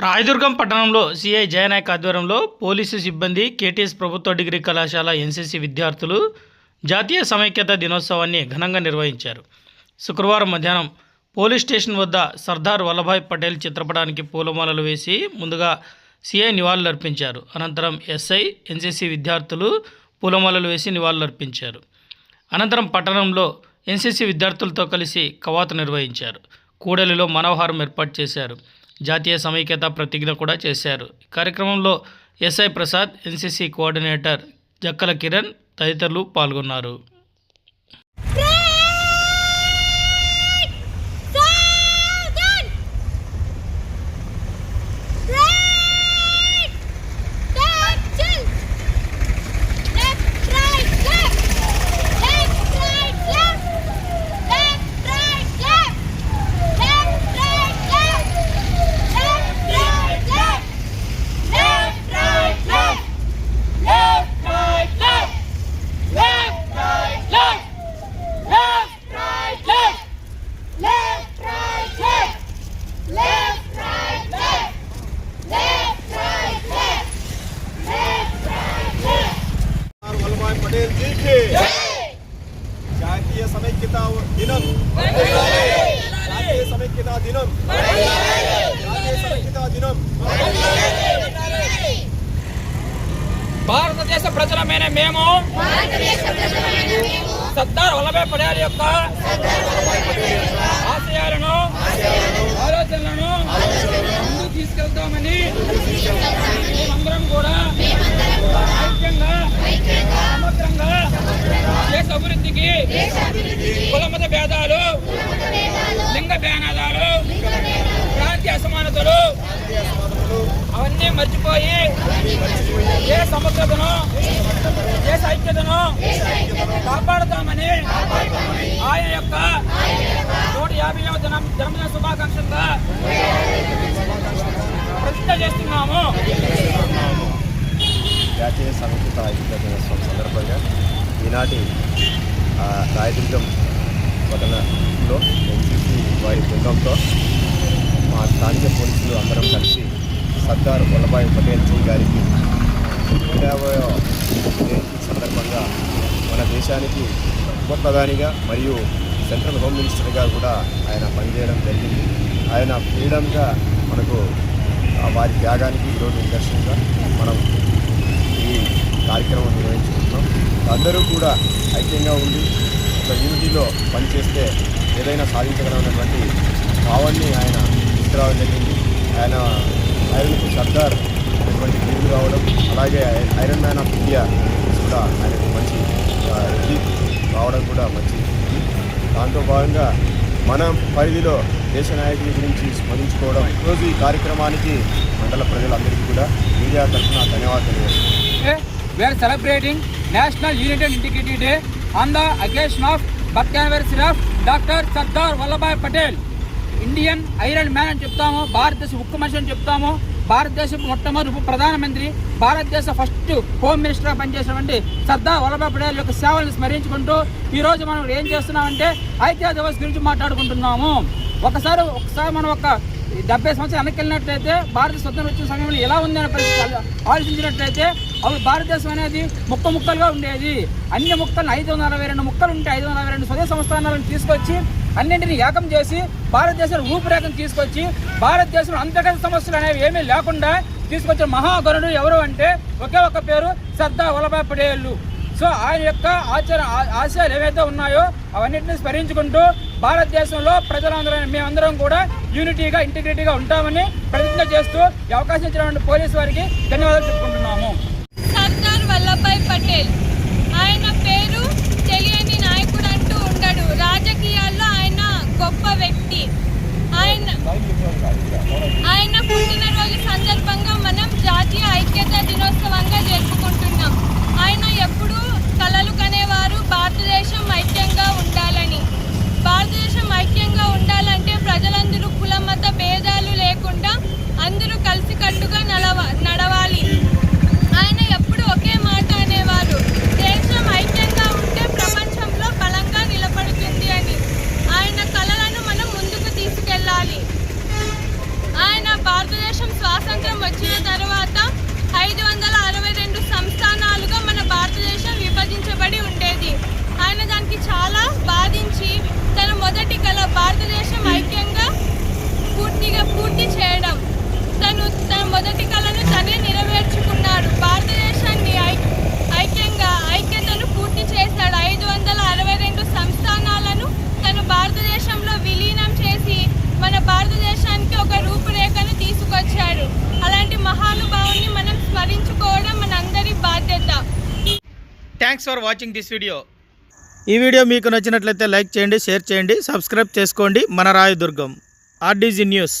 రాయదుర్గం పట్టణంలో సిఐ జయనాయక్ ఆధ్వర్యంలో పోలీసు సిబ్బంది కేటీఎస్ ప్రభుత్వ డిగ్రీ కళాశాల ఎన్సీసీ విద్యార్థులు జాతీయ సమైక్యత దినోత్సవాన్ని ఘనంగా నిర్వహించారు. శుక్రవారం మధ్యాహ్నం పోలీస్ స్టేషన్ వద్ద సర్దార్ వల్లభాయ్ పటేల్ చిత్రపటానికి పూలమాలలు వేసి ముందుగా సిఐ నివాళులర్పించారు. అనంతరం ఎస్ఐ ఎన్సీసీ విద్యార్థులు పూలమాలలు వేసి నివాళులర్పించారు. అనంతరం పట్టణంలో ఎన్సీసీ విద్యార్థులతో కలిసి కవాతు నిర్వహించారు. కూడలిలో మనోహారం ఏర్పాటు చేశారు. జాతీయ సమైక్యత ప్రతిజ్ఞ కూడా చేశారు. కార్యక్రమంలో SI Prasad NCC coordinator Jakkala Kiran తదితరులు పాల్గొన్నారు. దినం జాతీయ దినం జాతీయ సమైక్యత దినం భారతదేశ ప్రజలమైన మేము. సర్దార్ వల్లభాయ్ పటేల్ యొక్క ఆశయాలను ఆలోచనలను ముందుకు తీసుకెళ్తామని మేమందరం కూడా ఐక్యంగా సమగ్రంగా దేశ అభివృద్ధికి కులమత భేదాలు లింగ భేదాలు ప్రాంతీయ అసమానతలు అవన్నీ మర్చిపోయి ఏ సమగ్రతను దేశ ఐక్యతను కాపాడుతామని ఆయన యొక్క నూట యాభైవ దినం జన్మదిన శుభాకాంక్షలుగా ప్రతిష్ట చేస్తున్నాము. జాతీయ సమైక్యత ఐక్యత దినోత్సవం సందర్భంగా ఈనాటి రాయదుర్గం పట్టణంలో ఎన్సీసీ వారి బృందంతో మా స్థానిక పోలీసులు అందరం కలిసి సర్దార్ వల్లభాయ్ పటేల్ సింగ్ గారికి నూట యాభై జయంతి సందర్భంగా మన దేశానికి ఉప ప్రధానిగా మరియు సెంట్రల్ హోమ్ మినిస్టర్గా కూడా ఆయన పనిచేయడం జరిగింది. ఆయన ఫ్రీడమ్గా మనకు వారి త్యాగానికి ఈరోజు నిదర్శనంగా మనం ఈ కార్యక్రమం నిర్వహించుకుంటున్నాం. అందరూ కూడా ఐక్యంగా ఉండి ఒక యూనిటీలో పనిచేస్తే ఏదైనా సాధించగలమైనటువంటి భావాన్ని ఆయన తీసుకురావడం జరిగింది ఆయన ఐరన్ సర్దార్ అనేటువంటి పేరు రావడం అలాగే ఐరన్ మ్యాన్ ఆఫ్ ఇండియా కూడా ఆయనకు మంచి రావడం కూడా మంచి దాంతో భాగంగా మన పరిధిలో దేశ నాయకుల గురించి స్మరించుకోవడం ఈరోజు ఈ కార్యక్రమానికి మండల ప్రజలందరికీ కూడా మీడియా తరఫున ధన్యవాదాలు తెలియజేస్తున్నాను. we are celebrating National Unity and Integrity Day on the occasion of birth anniversary of doctor Sardar Vallabhbhai Patel. Indian iron man అని చెప్తాము భారతదేశ ఉక్కు మనిషి అని చెప్తాము. భారతదేశ మొట్టమొదటి ఉప ప్రధానమంత్రి భారతదేశ ఫస్ట్ హోమ్ మినిస్టర్గా పనిచేసినటువంటి సర్దార్ వల్లభాయ్ పటేల్ యొక్క సేవలను స్మరించుకుంటూ ఈరోజు మనం ఏం చేస్తున్నామంటే ఐక్య దివస్ గురించి మాట్లాడుకుంటున్నాము. ఒకసారి ఒకసారి మనం ఒక డెబ్బై సంవత్సరాలు వెనక్కి వెళ్ళినట్లయితే భారత స్వతంత్రం వచ్చిన సమయంలో ఎలా ఉందనే పరిస్థితి ఆలోచించినట్లయితే అప్పుడు భారతదేశం అనేది ముక్క ముక్కలుగా ఉండేది. అన్ని ముక్కలు ఐదు వందల అరవై రెండు ముక్కలు ఉంటే ఐదు వందల అరవై రెండు స్వదేశ సంస్థానాలను తీసుకొచ్చి అన్నింటినీ ఏకం చేసి భారతదేశం రూపురేఖను తీసుకొచ్చి భారతదేశంలో అంతర్గత సమస్యలు అనేవి ఏమీ లేకుండా తీసుకొచ్చిన మహాగరుడు ఎవరు అంటే ఒకే ఒక పేరు సర్దార్ వల్లభాయ్ పటేల్. సో ఆయన యొక్క ఆచార ఆశయాలు ఏవైతే ఉన్నాయో అవన్నింటినీ స్మరించుకుంటూ భారతదేశంలో ప్రజలందరూ మేమందరం కూడా యూనిటీగా ఇంటిగ్రిటీగా ఉంటామని ప్రతిజ్ఞ చేస్తూ ఈ అవకాశం ఇచ్చినటువంటి పోలీసు వారికి ధన్యవాదాలు చెప్పుకుంటున్నాము. సర్దార్ వల్లభాయ్ పటేల్ ఆయన పేరు అభివృద్ధి చేయడం. తను తన మొదటి కళను తనే నెరవేర్చుకున్నాడు భారతదేశాన్ని ఐక్యంగా ఐక్యతను పూర్తి చేశాడు. ఐదు వందల అరవై రెండు సంస్థానాలను తను భారతదేశంలో విలీనం చేసి మన భారతదేశానికి ఒక రూపురేఖను తీసుకొచ్చాడు. అలాంటి మహానుభావుని మనం స్మరించుకోవడం మనందరి బాధ్యత. Thanks for watching this video ఈ వీడియో మీకు నచ్చినట్లయితే లైక్ చేయండి షేర్ చేయండి సబ్స్క్రైబ్ చేసుకోండి. మన రాయదుర్గం. RDG news.